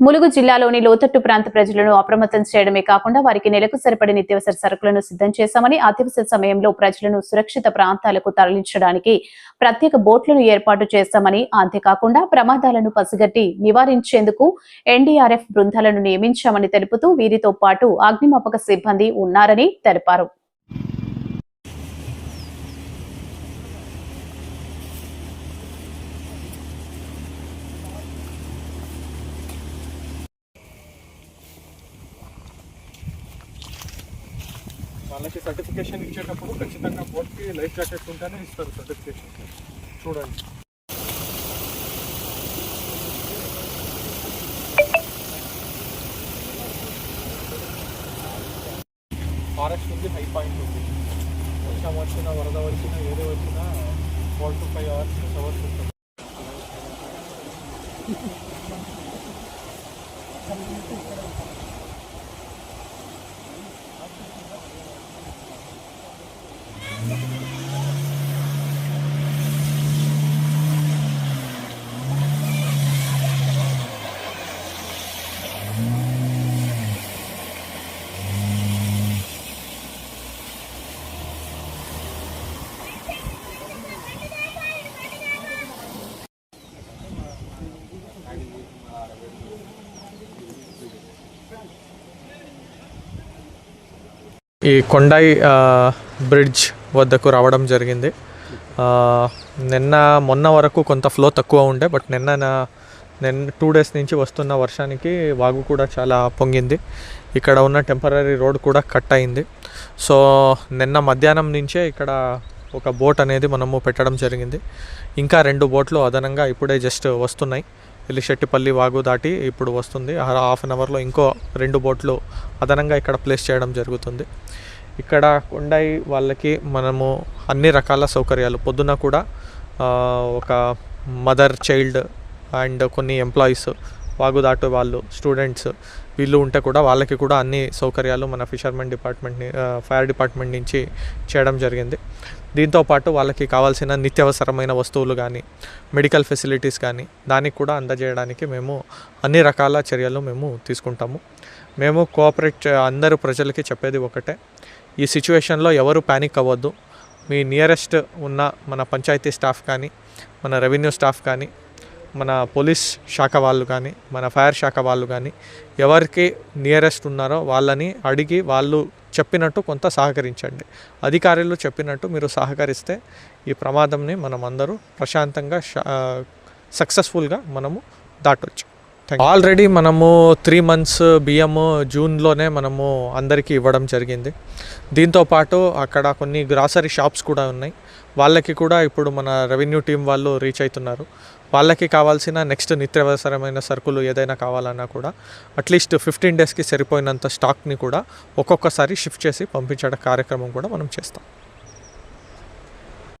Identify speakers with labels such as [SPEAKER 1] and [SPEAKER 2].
[SPEAKER 1] ములుగు జిల్లాలోని లోతట్టు ప్రాంత ప్రజలను అప్రమత్తం చేయడమే కాకుండా వారికి నెలకు సరిపడే నిత్యావసర సరుకులను సిద్ధం చేశామని అత్యవసర సమయంలో ప్రజలను సురక్షిత ప్రాంతాలకు తరలించడానికి ప్రత్యేక బోట్లను ఏర్పాటు చేస్తామని అంతేకాకుండా ప్రమాదాలను పసిగట్టి నివారించేందుకు ఎన్డీఆర్ఎఫ్ బృందాలను నియమించామని తెలుపుతూ వీరితో పాటు అగ్నిమాపక సిబ్బంది ఉన్నారని తెలిపారు.
[SPEAKER 2] వాళ్ళకి సర్టిఫికేషన్ ఇచ్చేటప్పుడు ఖచ్చితంగా బోట్కి లైఫ్ జాకెట్స్ ఉంటేనే ఇస్తారు సర్టిఫికేషన్ చూడండి. ఫారెస్ట్ ఉంది హై పాయింట్ ఉంది. వర్షం వచ్చినా వరద వచ్చినా ఏదో వచ్చినా four to five hours six hours ఉంటుంది. ఈ కొండాయి ఆ, బ్రిడ్జ్ వద్దకు రావడం జరిగింది. నిన్న మొన్న వరకు కొంత ఫ్లో తక్కువ ఉండే బట్ నిన్న నా- నిన్న టూ డేస్ నుంచి వస్తున్న వర్షానికి వాగు కూడా చాలా పొంగింది. ఇక్కడ ఉన్న టెంపరీ రోడ్ కూడా కట్ అయింది. సో నిన్న మధ్యాహ్నం నుంచే ఇక్కడ ఒక బోట్ అనేది మనము పెట్టడం జరిగింది. ఇంకా రెండు బోట్లు అదనంగా ఇప్పుడే జస్ట్ వస్తున్నాయి. ఎల్లిశెట్టిపల్లి వాగు దాటి ఇప్పుడు వస్తుంది. హాఫ్ అన్ అవర్లో ఇంకో రెండు బోట్లు అదనంగా ఇక్కడ ప్లేస్ చేయడం జరుగుతుంది. ఇక్కడ కొండాయి వాళ్ళకి మనము అన్ని రకాల సౌకర్యాలు. పొద్దున కూడా ఒక మదర్ చైల్డ్ అండ్ కొన్ని ఎంప్లాయీస్ వాగు దాటే వాళ్ళు స్టూడెంట్స్ వీళ్ళు ఉంటే కూడా వాళ్ళకి కూడా అన్ని సౌకర్యాలు మన ఫిషర్మెన్ డిపార్ట్మెంట్ ఫైర్ డిపార్ట్మెంట్ నుంచి చేయడం జరిగింది. దీంతో పాటు వాళ్ళకి కావాల్సిన నిత్యవసరమైన వస్తువులు కానీ మెడికల్ ఫెసిలిటీస్ కానీ దానికి కూడా అందజేయడానికి మేము అన్ని రకాల చర్యలు మేము తీసుకుంటాము. మేము కోఆపరేట్ అందరూ అందరు ప్రజలకి చెప్పేది ఒకటే. ఈ సిచ్యువేషన్లో ఎవరు ప్యానిక్ అవ్వద్దు. మీ నియరెస్ట్ ఉన్న మన పంచాయతీ స్టాఫ్ కానీ మన రెవెన్యూ స్టాఫ్ కానీ మన పోలీస్ శాఖ వాళ్ళు కానీ మన ఫైర్ శాఖ వాళ్ళు కానీ ఎవరికి నియరెస్ట్ ఉన్నారో వాళ్ళని అడిగి వాళ్ళు చెప్పినట్టు కొంత సహకరించండి. అధికారులు చెప్పినట్టు మీరు సహకరిస్తే ఈ ప్రమాదంని మనం అందరూ ప్రశాంతంగా సక్సెస్ఫుల్గా మనము దాటొచ్చు. ఆల్రెడీ మనము త్రీ మంత్స్ బియ్యము జూన్లోనే మనము అందరికీ ఇవ్వడం జరిగింది. దీంతో పాటు అక్కడ కొన్ని గ్రాసరీ షాప్స్ కూడా ఉన్నాయి. వాళ్ళకి కూడా ఇప్పుడు మన రెవెన్యూ టీం వాళ్ళు రీచ్ అవుతున్నారు. వాళ్ళకి కావాల్సిన నెక్స్ట్ నిత్యావసరమైన సరుకులు ఏదైనా కావాలన్నా కూడా అట్లీస్ట్ ఫిఫ్టీన్ డేస్కి సరిపోయినంత స్టాక్ని కూడా ఒక్కొక్కసారి షిఫ్ట్ చేసి పంపించడం కార్యక్రమం కూడా మనం చేస్తాం.